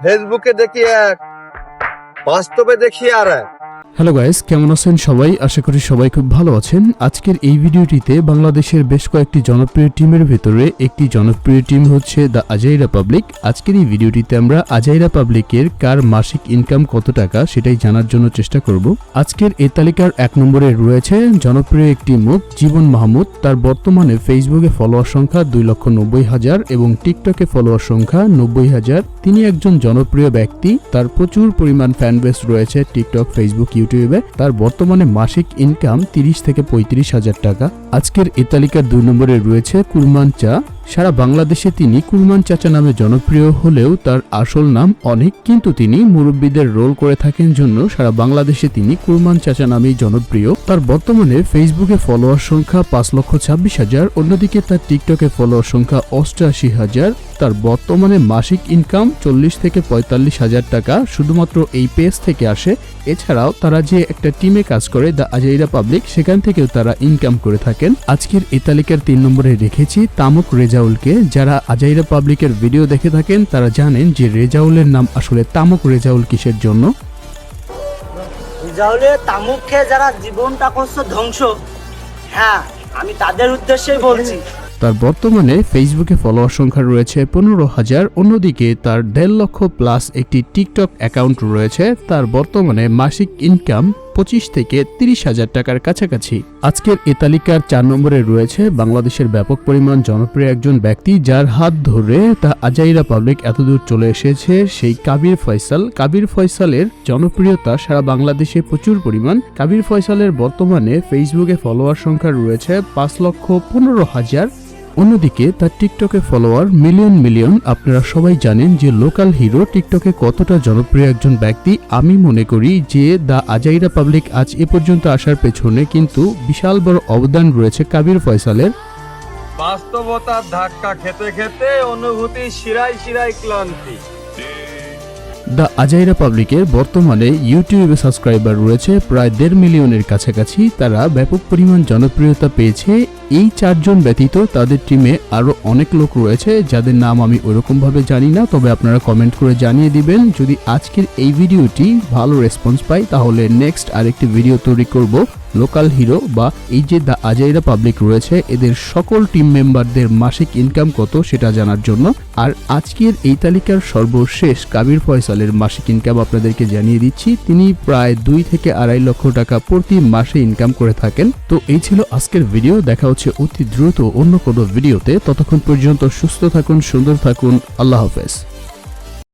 ফেসবুকে দেখি এক বাস্তবে দেখি আর এক হ্যালো গাইস, কেমন আছেন সবাই? আশা করি সবাই খুব ভালো আছেন। আজকের এই ভিডিওটিতে বাংলাদেশের বেশ কয়েকটি জনপ্রিয় টিমের ভেতরে একটি জনপ্রিয় টিম হচ্ছে দ্য আজাইরা পাবলিক। আজকের এই ভিডিওটিতে আমরা আজাইরা পাবলিকের কার মাসিক ইনকাম কত টাকা সেটাই জানার জন্য চেষ্টা করব। আজকের এই তালিকার এক নম্বরে রয়েছে জনপ্রিয় একটি মুখ, জীবন মাহমুদ। তার বর্তমানে ফেসবুকে ফলোয়ার সংখ্যা দুই লক্ষ নব্বই হাজার এবং টিকটকে ফলোয়ার সংখ্যা নব্বই হাজার। তিনি একজন জনপ্রিয় ব্যক্তি। তার প্রচুর পরিমাণ ফ্যান বেস রয়েছে টিকটক ফেসবুক ইউটিউবে তার বর্তমানে মাসিক ইনকাম তিরিশ থেকে পঁয়ত্রিশ হাজার টাকা। আজকের এ তালিকার দুই নম্বরে রয়েছে কুরমান চা। সারা বাংলাদেশে তিনি কুরমান চাচা নামে জনপ্রিয় হলেও তার আসল নাম অনেক, কিন্তু তিনি মুরব্বীদের রোল করে থাকেন জন্য সারা বাংলাদেশে তিনি কুরমান চাচা নামেই জনপ্রিয়। তার বর্তমানে ফেসবুকে ফলোয়ার সংখ্যা পাঁচ লক্ষ ছাব্বিশ হাজার, অন্যদিকে তার টিকটকে ফলোয়ার সংখ্যা অষ্টআশি হাজার। তার বর্তমানে মাসিক ইনকাম চল্লিশ থেকে পঁয়তাল্লিশ হাজার টাকা, শুধুমাত্র এই পেজ থেকে আসে। এছাড়াও তারা যে একটা টিমে কাজ করে, দ্য আজাইরা পাবলিক, সেখান থেকেও তারা ইনকাম করে থাকেন। আজকের এই তালিকার তিন নম্বরে রেখেছি তামুক রেজাউলকে। যারা আজাইরা পাবলিকের ভিডিও দেখে থাকেন তারা জানেন যে রেজাউলের নাম আসলে তামুক রেজাউল কিসের জন্য? তাহলে তামুক খেয়ে যারা জীবনটা করছে ধ্বংস হ্যাঁ আমি তাদের উদ্দেশ্যেই বলছি। তার বর্তমানে ফেসবুকে ফলোয়ার সংখ্যা রয়েছে পনেরো হাজার অন্যদিকে তার দেড় লক্ষ প্লাস একটি টিকটক অ্যাকাউন্ট রয়েছে। তার বর্তমানে মাসিক ইনকাম পঁচিশ থেকে তিরিশ হাজার টাকার কাছাকাছি। আজকের এ তালিকার চার নম্বরে রয়েছে বাংলাদেশের ব্যাপক পরিমাণ জনপ্রিয় একজন ব্যক্তি যার হাত ধরে তা আজাইরা পাবলিক এতদূর চলে এসেছে, সেই কাবির ফয়সাল। কাবির ফয়সালের জনপ্রিয়তা সারা বাংলাদেশে প্রচুর পরিমাণ। কাবির ফয়সালের বর্তমানে ফেসবুকে ফলোয়ার সংখ্যা রয়েছে পাঁচ লক্ষ পনেরো হাজার অন্যদিকে তার টিকটকে ফলোয়ার মিলিয়ন মিলিয়ন আপনারা সবাই জানেন যে লোকাল হিরো টিকটকে কতটা জনপ্রিয় একজন ব্যক্তি। আমি মনে করি যে দ্য আজাইরা পাবলিক আজ এ পর্যন্ত আসার পেছনে কিন্তু বিশাল বড় অবদান রয়েছে কাবির ফয়সালের। বাস্তবতার ধাক্কা খেতে খেতে অনুভূতি শিরায় শিরায় ক্লান্তি। দ্য আজাইরা পাবলিকের বর্তমানে ইউটিউবে সাবস্ক্রাইবার রয়েছে প্রায় দেড় মিলিয়নের কাছাকাছি। তারা ব্যাপক পরিমাণ জনপ্রিয়তা পেয়েছে। এই চারজন ব্যতীত তাদের টিমে আরও অনেক লোক রয়েছে, যাদের নাম আমি ওরকমভাবে জানি না, তবে আপনারা কমেন্ট করে জানিয়ে দিবেন। যদি আজকের এই ভিডিওটি ভালো রেসপন্স পাই, তাহলে নেক্সট আরেকটি ভিডিও তৈরি করব। লোকাল হিরো বা এই যে দ্য আজাইরা পাবলিক রয়েছে, এদের সকল টিম মেম্বারদের মাসিক ইনকাম কত সেটা জানার জন্য। আর আজকের এই তালিকার সর্বশেষ কাবির ফয়সালের মাসিক ইনকাম আপনাদেরকে জানিয়ে দিচ্ছি, তিনি প্রায় দুই থেকে আড়াই লক্ষ টাকা প্রতি মাসে ইনকাম করে থাকেন। তো এই ছিল আজকের ভিডিও, দেখা হচ্ছে অতি দ্রুত অন্য কোনো ভিডিওতে। ততক্ষণ পর্যন্ত সুস্থ থাকুন, সুন্দর থাকুন, আল্লাহ হাফেজ।